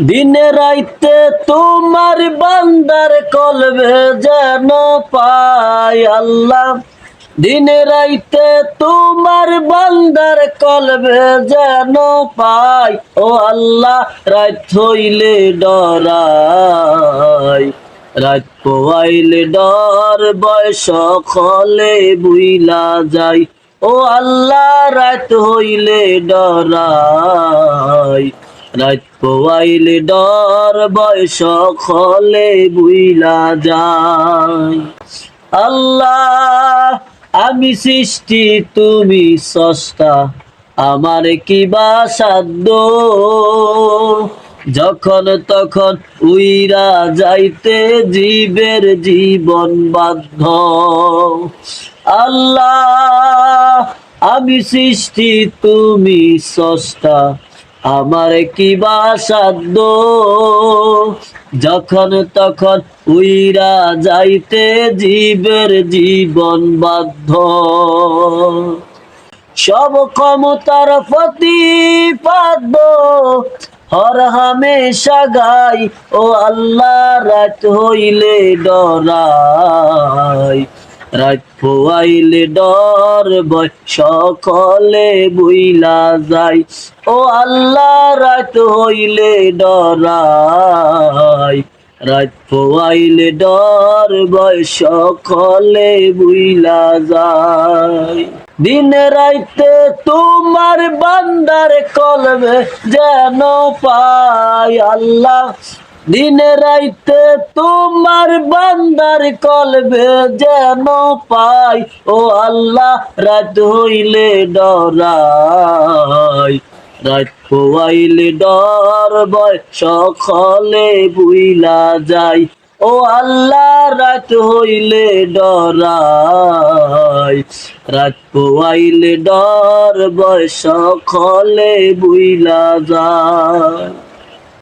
দিনে রাইতে তোমার বান্দার কলবে যেন পাই আল্লাহ। দিনে রাইতে তোমার বান্দার কলবে যেন পাই ও আল্লাহ, রাত হইলে ডরাই। রাত পোয়াইলে ডর, বয়স খলে বুইলা যাই। ও আল্লাহ, রাত হইলে ডরাই। রাত পোয়াইলে ডর বয়স খলে বুইলা যায়। আল্লাহ, আমি সৃষ্টি, তুমি সস্তা আমার কি বা সাধ্য? যখন তখন উইরা যাইতে জীবের জীবন বাধ্য। আল্লাহ, আমি সৃষ্টি, তুমি সস্তা আমার কি বা সাধ্য? যখন তখন উইরা যাইতে জীবের জীবন বাধ্য। সব ক্ষমতার প্রতিপাদ্য হর হামেশা গাই, ও আল্লাহ রাত হইলে ডরাই। রাত পোয়াইলে ডর বয়, সকলে বুইলা যাই। ও আল্লাহ রাত হইলে ডরাই। রাত পোয়াইলে ডর বয়, সকলে বুইলা যায় দিন রাইতে তোমার বান্দার কলবে যেন পাই আল্লাহ দিন রাইতে তোমার বান্দার কলবে যেন পাই। ও আল্লাহ, রাত হইলে ডরাই। রাত পোয়াইলে ডর বয় সকলে বুইলা যাই। ও আল্লাহ, রাত হইলে ডরাই। রাত পোয়াইলে ডর বয় সকলে বুইলা যায়